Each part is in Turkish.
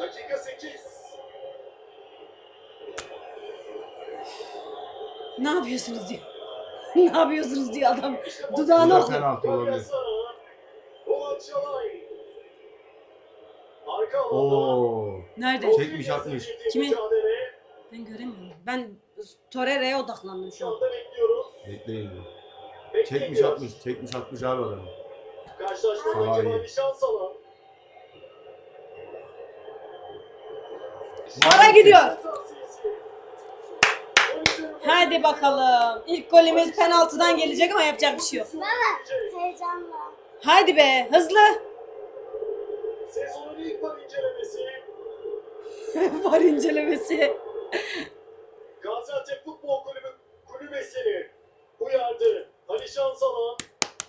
Dakika 8. Ne yapıyorsunuz diyor. ne yapıyorsunuz diyor adam. Dudağını Bu da okuyor. penaltı olabilir. Polat Şalay. Arka alanda. Oo. Nerede? Çekmiş, atmış. girdiği Kimi? mücadele. Ben göremiyorum. Ben Torreira'ya odaklandım Şu şu an. anda bekliyoruz. Bekleyin. Bekleniyor. Çekmiş atmış. Çekmiş atmış abi adamı. Karşılaşmanın Vay. hakemi Ali Şansalan. Ara gidiyor. Hadi bakalım. İlk golümüz penaltıdan gelecek ama yapacak bir şey yok. Heyecanla. Hadi be hızlı. Sezonun ilk var incelemesi. Var incelemesi. Gaziantep Futbol Kulübü kulübesini uyardı. Ali Şansalan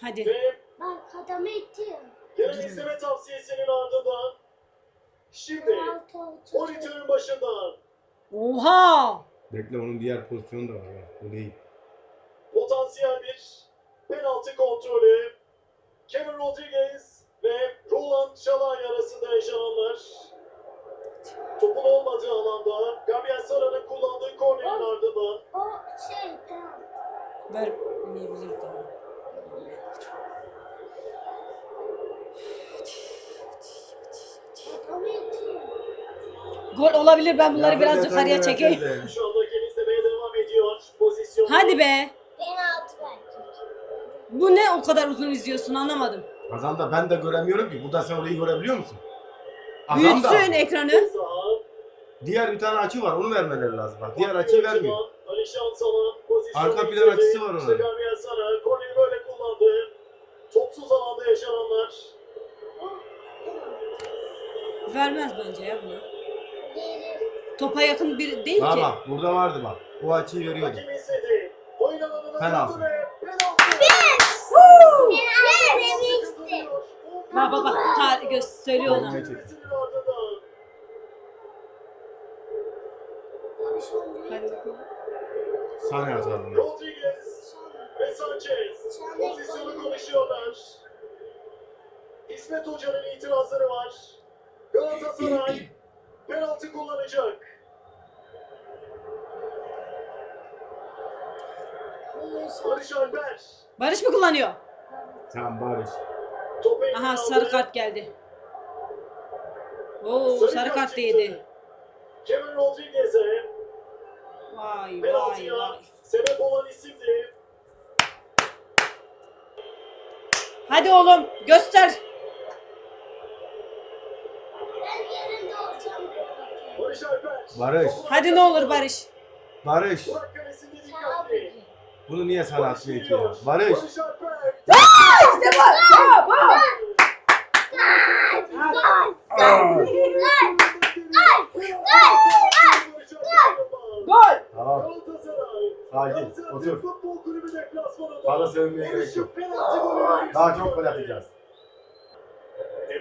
Hadi. ve Bak adamı itiyor. gelen izleme tavsiyesinin ardından şimdi Altı oldu. monitörün başından Oha. Bekle onun diğer pozisyonu da var. ya. Bu değil. potansiyel bir penaltı kontrolü. Kevin Rodriguez ve Roland Şalay arasında yaşananlar. Topun olmadığı alanda Gabriel Sara'nın kullandığı kornerin ardından O şey penaltı. Vermeyebilirdi ama. Gol olabilir ben bunları Ya biraz yukarıya çekeyim. şu anda hakem izlemeye devam ediyor. Pozisyon. Hadi be. Penaltı belki. Bu ne o kadar uzun izliyorsun anlamadım. Adam da ben de göremiyorum ki. Burada sen orayı görebiliyor musun? Adam da. Büyütsün ekranı. Diğer bir tane açı var. Onu vermeleri lazım. Bak diğer açıyı vermiyor. Arka plan açısı var İşte onun. Gabriel Sara korneri böyle kullandı. Topsuz alanda yaşananlar. Vermez bence ya bunu. Verir. Topa yakın bir değil Bak ki. bak burada vardı bak. O açıyı veriyordu. Hakem izledi. Oyun alanına Penaltı. döndü ve penaltı. Penaltı demişti. Bak bak bak tarih göz söylüyor ona. Oynamayı çek. Kelimesinin ardından. Rodriguez ve Sanchez pozisyonu konuşuyorlar. İsmet Hoca'nın itirazları var. Galatasaray penaltı kullanacak. Barış Alper Barış mı kullanıyor? Tamam Barış. Aha sarı kart geldi. Oo sarı kart da çıktı. yedi. Kevin Rodriguez'e Vay vay vay. sebep olan isimdi. Hadi oğlum göster. Barış Hadi ne olur Barış. Barış. Bunu niye sana Barış atmıyor ki ya? Barış. Alper. İşte bu. Bravo. Gol! Gol. Tamam. Galatasaray. Sakin. Otur. Futbol Kulübü deplasmanında. Fazla sevinmeye gerek yok. Daha çok gol atacağız.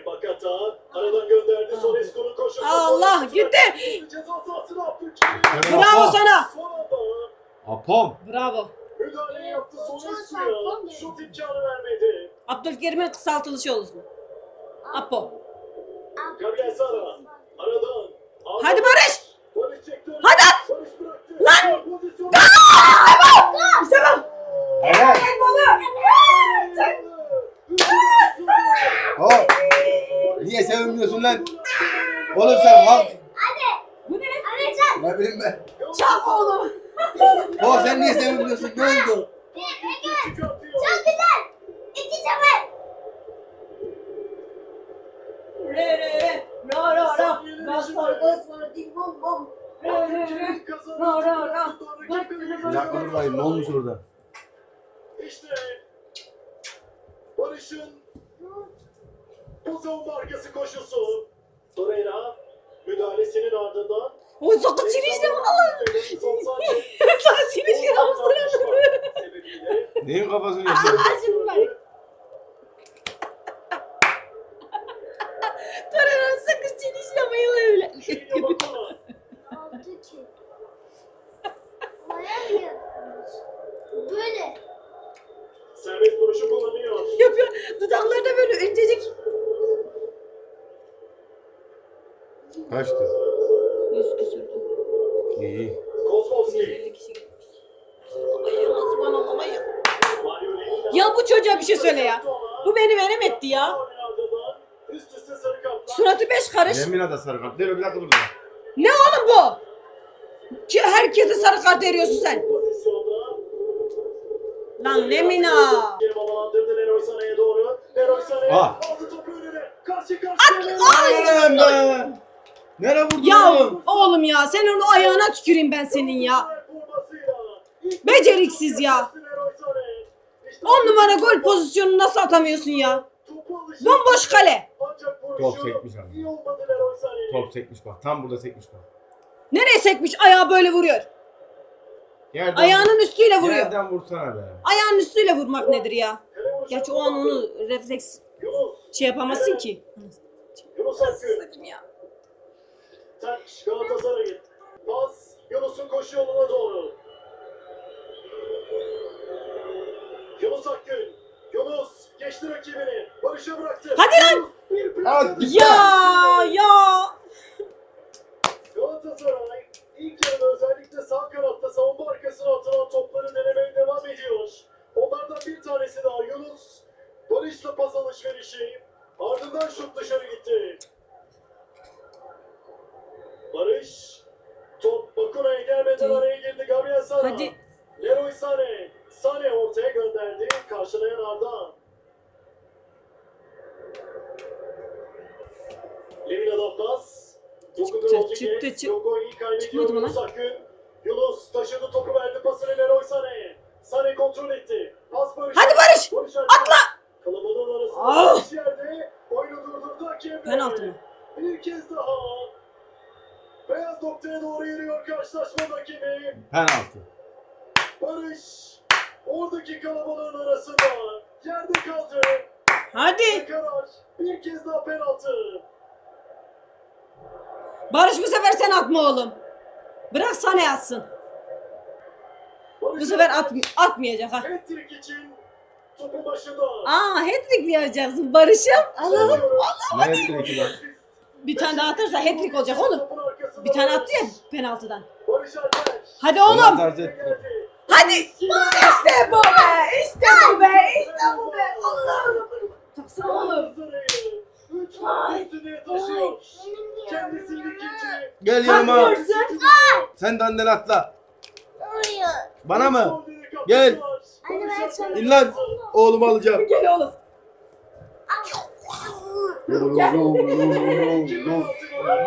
Embakata aradan gönderdi. Sorescu'nun koşusu. Allah, gitti. Ceza sahasına Abdülkerim. Bravo. Sana. Son anda Apom. Bravo. müdahale yaptı saçma. Şut imkanı vermedi. Abdülkerim'in kısaltılışı olsun. Apo. Gabriel Sara. Aradan. Hadi Barış. Barış çekti. Hadi at. Barış bıraktı. Lan. Pozisyon. İşte bu. Evet. O. Niye sevinmiyorsun lan? Oğlum sen halk. Bu ne? Ahmetcan! Ne bileyim ben. Çak oğlum. O sen niye sevinmiyorsun? Ne oldu? Çok güzel! İki sefer! Re re re. Ra ra ra. Gaz var gaz var. Dik bom bom. Re re re. Ra ra ra. Bir dakika dur bakayım ne olmuş orada? İşte Barış'ın savunma arkası koşusu. Torreira müdahalesinin ardından O sakın çirişte mi alın? Sakın çirişte alın. sebebiyle Neyin kafasını yaşıyor? Şimdi bak. Torreira sakın çirişte bayılıyor öyle. Aldı ki. Bayağı mı yapmış? Böyle. Serbest vuruşu kullanıyor. Yapıyor. Dudakları da böyle incecik. Kaçtı? Yüz küsürdü. İyi. Kozlovski. 150 kişi gitmiş. Ay subhanallah ya. Mario Lemina. Ya bu çocuğa bir şey söyle ya. Bu beni verem etti ya. Suratı beş karış. Lemina da sarı kart. Dur bir dakika dur. Ne oğlum bu? Ki herkese sarı kart veriyorsun sen. Lan. Leroy Sané Ah. aldı topu Nereye vurdun Ya oğlum? oğlum ya sen onu ayağına tüküreyim ben senin ya. Beceriksiz ya. On numara gol pozisyonunu nasıl atamıyorsun ya? Bomboş kale. Top sekmiş abi. Top sekmiş bak. Tam burada sekmiş bak. Nereye sekmiş ayağı böyle vuruyor. Yerden, Ayağının üstüyle vuruyor. Yerden vursana be. Ayağının üstüyle vurmak nedir ya? Gerçi o an onu refleks Yunus. şey yapamazsın ki. Saçım ya. Taç Galatasaray'ın. Pas Yunus'un koşu yoluna doğru. Yunus Akgün. Yunus geçti rakibini. Barış'a bıraktı. Hadi lan! Hadi. Ya ya. Galatasaray ilk yarıda özellikle sağ kanatta savunma arkasına atılan topları denemeye devam ediyor. Onlardan bir tanesi daha Yunus. Barış'la pas alışverişi. Ardından şut dışarı gitti. Barış. Top Bakuna'ya gelmeden Hadi. araya girdi Gabriel Sara. Hadi. Leroy Sané. Sané ortaya gönderdi. Karşılayan Arda. Levina'dan pas. Dokundu Çıktı, çıktı, çıktı. Çıkmadı mı Akgün. Yunus taşıdı topu verdi pasını Leroy Sané'ye. Sané kontrol etti. Pas Barış. Hadi Barış! Barış Atla! Kalabalığın arasında! Barış yerde. Oyunu durdurdu hakem. Penaltı mı? Bir kez daha. Beyaz noktaya doğru yürüyor karşılaşma hakemi. Penaltı. Barış oradaki kalabalığın arasında yerde kaldı. Hadi. Karar bir kez daha penaltı. Barış bu sefer sen atma oğlum. Bırak sana yatsın. Barış Bu sefer at, atmayacak ha. Hat-trick için topun başında. Aa hat-trick mi yapacaksın Barış'ım? Allah'ım. Ki bak. Bir tane daha atarsa hat-trick olacak oğlum. Bir tane attı ya penaltıdan. Hadi oğlum. Hadi. İşte bu be. İşte bu be. İşte bu be. Allah'ım. Taksana oğlum. Gel yanıma. Sen de önden atla. Hayır. Bana mı? Gel. Anne ben sana-. İn lan. Oğlumu alacağım. Gel oğlum.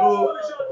Tamam,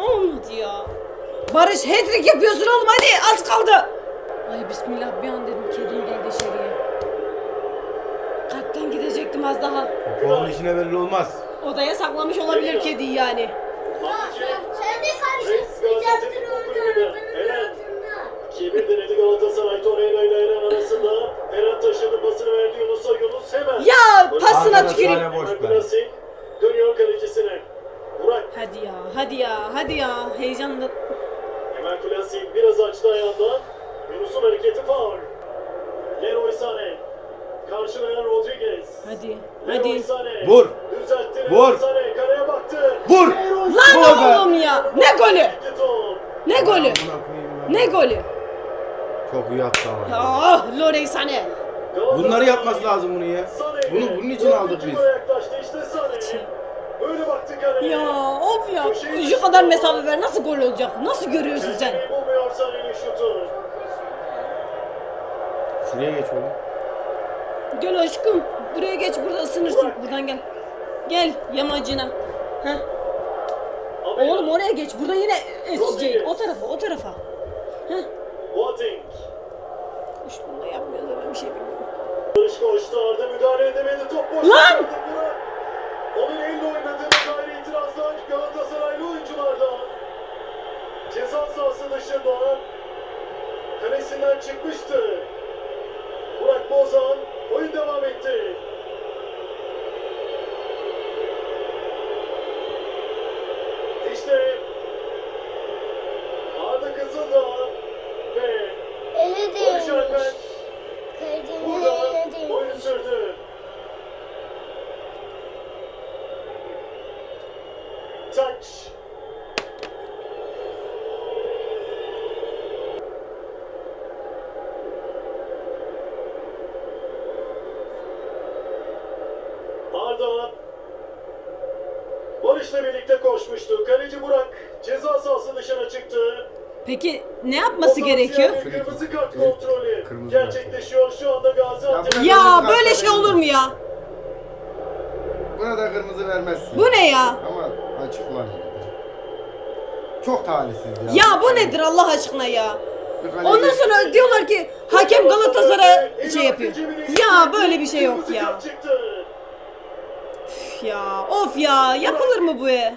Olmadı ya. Barış hat-trick yapıyorsun oğlum hadi az kaldı. Ay bismillah bir an dedim kedim geldi içeriye. Kalpten gidecektim az daha. Oğlum işine belli olmaz. Odaya saklamış olabilir kediyi yani. Sen de Reis Gaziantep Futbol Kulübü'nde. Eren. Kibir denedi Galatasaray Torreira ile Eren arasında. Eren taşıdı pasını verdi Yunus'a. Yunus hemen. Ya pasına tüküreyim. boş dönüyor kalecisine. Burak. Hadi ya hadi ya hadi ya heyecanla. Hemen Klasik biraz açtı ayağından. Yunus'un hareketi faul. Leroy Sané. Karşılayan Rodriguez. Hadi Leroy hadi. Sané. Vur. Düzeltti Leroy Vur. Sané. Kaleye baktı. Vur. Leroy Gol Lan be. oğlum ya ne golü top. ne golü Amına koyayım ben. ne golü. Çok iyi attı ama. Ah Lorey Sane. Galatasaray Bunları yapması lazım bunu ya. Sané Bunu bunun için aldık dördüncü biz. gole yaklaştı işte Sané. Öyle baktı kaleye. Ya of ya şu kadar mesafe ver nasıl gol olacak nasıl görüyorsun sen. Şuraya geç oğlum. Gel aşkım buraya geç burada ısınırsın buradan gel. Gel yamacına. Heh. Oğlum oraya geç burada yine esecek o tarafa o tarafa. Heh. Boateng. Kuş bunu yapmıyorlar ben bir şey bilmiyorum. Barış koştu Arda müdahale edemedi top boş. Lan! Burak. Onun elle oynadığına dair itirazlar Galatasaraylı oyuncularda. Ceza sahası dışında kalesinden çıkmıştı. Burak Bozan birlikte koşmuştu. Kaleci Burak ceza sahası dışına çıktı. Peki ne yapması gerekiyor? Kırmızı kart kontrolü kırmızı gerçekleşiyor şu anda Gaziantep. Ya Ya Kırmızı böyle şey olur mu ya? Buna da kırmızı vermezsin. Bu ne ya? Ama de. Çok talihsiz ya. Ya bu nedir Allah aşkına ya? Bir kaleci- Ondan sonra diyorlar ki hakem Galatasaray şey yapıyor. Ya böyle bir şey yok Kırmızı ya. kart çıktı. Üf ya of ya yapılır mı bu e?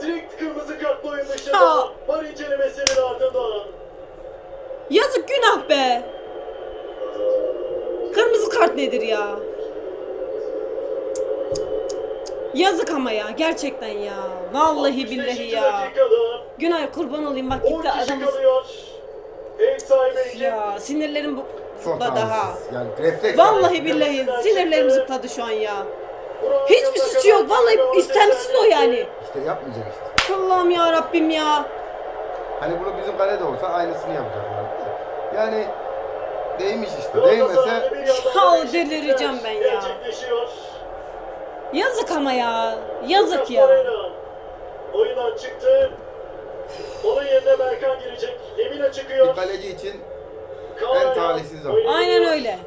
Direkt kırmızı kartla oyun dışında. Var incelemesinin ardından. Yazık günah be. Kırmızı kart nedir ya? Yazık ama ya gerçekten ya. Vallahi 65. billahi ya. Günay kurban olayım bak 10 gitti kişi adam. kalıyor. Ev sahibi ekip. Ya sinirlerim bu zıpladı ha. Yani refleks. Vallahi billahi sinirlerim zıpladı şu an ya. Hiçbir suçu yok. Vallahi istemsiz o yani. İşte yapmayacak işte. Allah'ım ya Rabbim ya. Hani bunu bizim kalede olsa aynısını yapacaklar. Yani değmiş işte. Değmese bir Ya delireceğim ben ya. Yazık ama ya. Yazık ya. Oyundan çıktı. Onun yerine Berkan girecek. Bir çıkıyor. kaleci için en talihsiz o. oyuna Aynen öyle.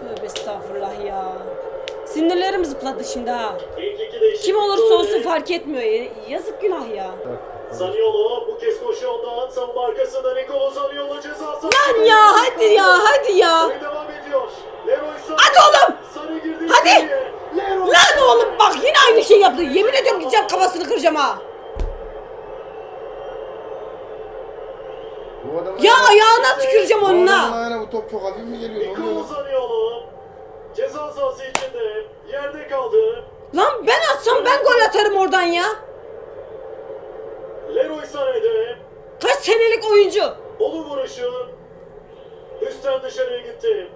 Tövbe estağfurullah ya. Sinirlerim zıpladı şimdi ha. Kim olursa olsun fark etmiyor. ya. Yazık günah ya. Zaniolo bu kez koşu ondan savunma arkasında Nicolo Zaniolo ceza. Lan ya hadi ya hadi ya. Devam ediyor. Leroy Sané. Hadi oğlum. Sané girdi Hadi. Leroy Lan oğlum bak yine aynı şey yaptı. Yemin ediyorum gideceğim kafasını kıracağım ha. Bu adamın Ya ayağına- ayağına tüküreceğim bu adamın onunla. ayağına bu top çok hafif mi geliyor? Ne oluyor? Zaniolo ceza sahası içinde yerde kaldı. Lan ben atsam ben gol atarım oradan ya. Leroy Sané'de Kaç senelik oyuncu. Bolu vuruşu üstten dışarıya gitti.